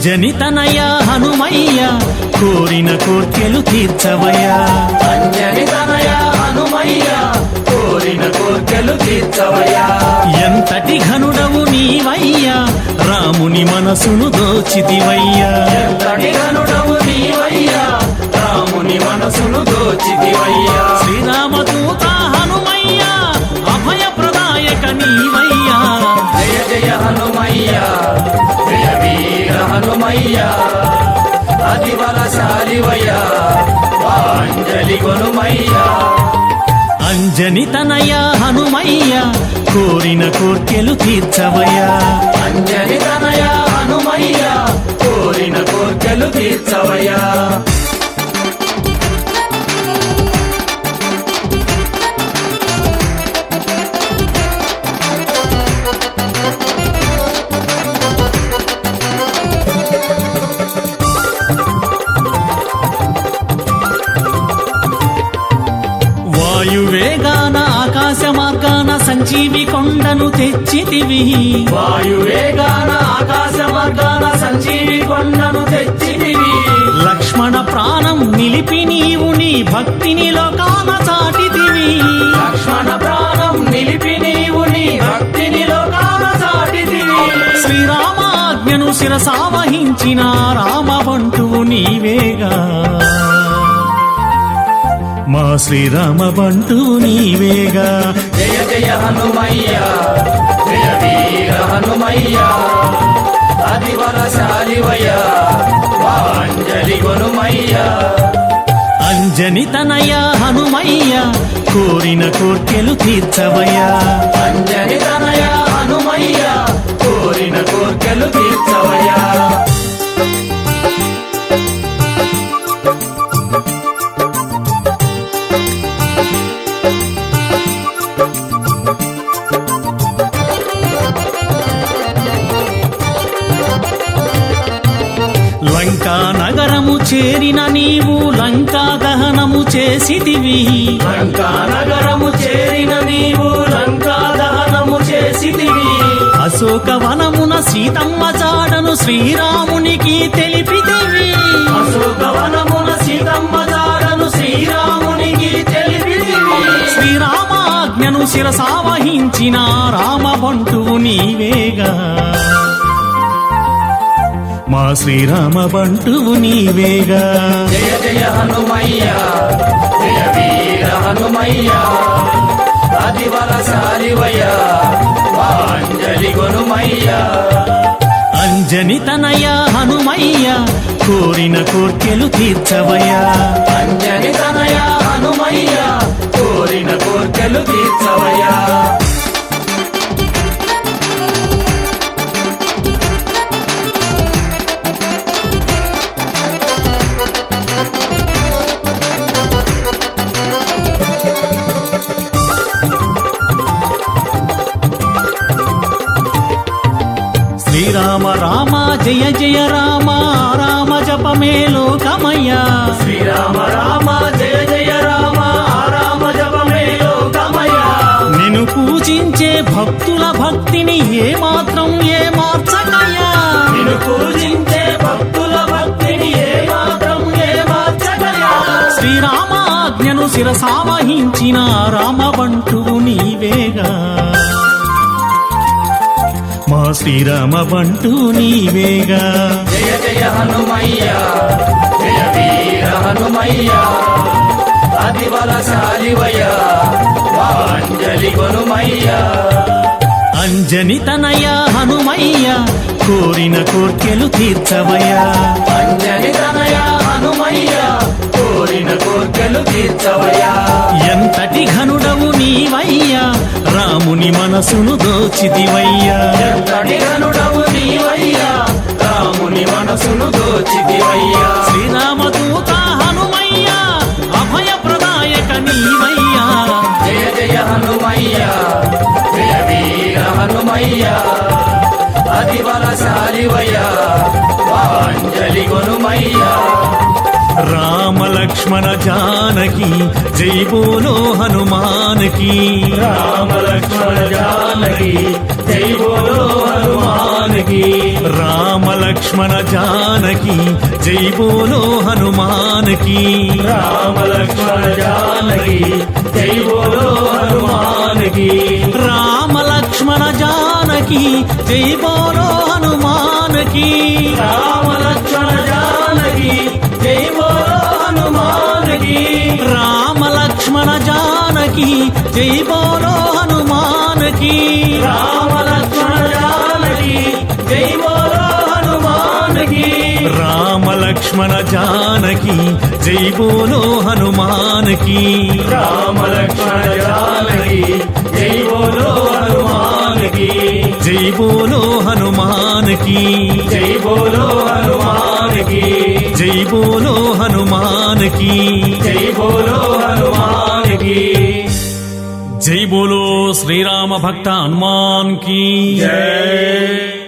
అంజని తనయ హనుమయ్య కోరిన కోర్కెలు తీర్చవయ్యా. అంజని తనయ హనుమయ్య కోరిన కోర్కెలు తీర్చవయ్యా. ఎంతటి ఘనుడవు నీవయ్యా రాముని మనసును దోచితివయ్యా. ఎంతటి గనుడవు నీవయ్యా రాముని మనసును దోచితివయ్యా. హనుమయ్య అతి బలశాలివయ్య అంజలి కొనుమయ్యా. అంజని తనయ హనుమయ్య. కోరిన కోర్కెలు తీర్చవయ్యా. అంజని తనయ హనుమయ్య. కోరిన కోర్కెలు తీర్చవయ్యా. వాయువేగాన ఆకాశ మార్గాన సంజీవి కొండను తెచ్చితివి. వాయువేగాన ఆకాశ మార్గాన సంజీవి కొండను తెచ్చితివి. లక్ష్మణ ప్రాణం నిలిపి నీవు నీ భక్తిని లోకాన చాటితివి. లక్ష్మణ ప్రాణం నిలిపి నీవు నీ భక్తిని లోకాన చాటితివి. శ్రీరామాజ్ఞను శిరసావహించిన రామబంటువు నీవేగా. మా శ్రీరామ బంటువు నీవేగా. జయ జయ హనుమయ్య జయ వీర హనుమయ్య అతి బలశాలివయ్య అంజలి కొనుమయ్య. అంజని తనయ హనుమయ్య కోరిన కోర్కెలు తీర్చవయ్యా. అంజని తనయ హనుమయ్య కోరిన కోర్కెలు తీర్చవయ్యా లంకా నగరము చేరిన నీవు లంకా దహనము చేసితివి. లంకా నగరము చేరిన నీవు లంకా దహనము చేసితివి. అశోక వనమున సీతమ్మ జాడను శ్రీరామునికి తెలిపితివి. అశోకవనమున సీతమ్మ జాడను శ్రీరామునికి తెలిపితివి. శ్రీరామాజ్ఞను శిరసావహించిన రామబంటువు నీవేగా. మా శ్రీరామ బంటువు నీవేగా. జయ జయ హనుమయ్య జయ వీర హనుమయ్య అతి బలశాలివయ్య అంజలి కొనుమయ్య అంజని తనయ హనుమయ్య కోరిన కోర్కెలు తీర్చవయ్యా. అంజని తనయ హనుమయ్య కోరిన కోర్కెలు తీర్చవయ్యా. శ్రీరామ రామ జయ జయ రామ రామ జపమే లోకమయ్యా. శ్రీరామ రామ జయ జయ రామ రామ జపమే లోకమయ నిన్ను పూజించే భక్తుల భక్తిని ఏ మాత్రం ఏ మార్చకయ్యా. నిన్ను పూజించే భక్తుల భక్తిని ఏ మాత్రం ఏ మార్చగలయా శ్రీరామాజ్ఞను శిరసావహించిన రామబంటువు నీవేగా. మా శ్రీరామ బంటు నీవేగా. జయ జయ హనుమయ్య జయ వీర హనుమయ్య అతి బలశాలివయ్య అంజలి కొనుమయ్య అంజని తనయ హనుమయ్య కోరిన కోర్కెలు తీర్చవయ్యా అంజని తనయ హనుమయ్య కోరిన కోర్కెలు తీర్చవయ్యా. ఎంతటి ఘనుడవు నీవయ్యా రాముని మనసును నీవయ్యా రాముని మనసును దోచితివయ్యా. శ్రీరామదూత హనుమయ్య అభయ ప్రదాయక నీవయ్యా. జయ జయ హనుమయ్య జయ వీర హనుమయ్య. అతి బలశాలివయ్య కొనుమయ్య. రామ లక్ష్మణ జానకి జై బోలో హనుమానకి. రామ లక్ష్మణ జానకి జై బోలో హనుమానకి. రామ లక్ష్మణ జానకి జై బోలో హనుమాన్కి రామ లక్ష్మణ జానకి జై బోలో హనుమాన్కి రామ లక్ష్మణ జానకి జై బోలో జై బోలో హనుమాన్ కీ రామ లక్ష్మణజానకి జై బోలో హనుమాన్ కీ రామ లక్ష్మణ జానకి జై బోలో హనుమాన్ కీ రామ లక్ష్మణ జానకి జై బోలో హనుమాన్ కీ జై బోలో హనుమాన్ కీ జై బోలో హనుమాన్ కీ జై బోలో హనుమాన్ కీ జై బోలో హనుమాన్ కీ జై బోలో శ్రీరామ భక్త హనుమాన్కి జై.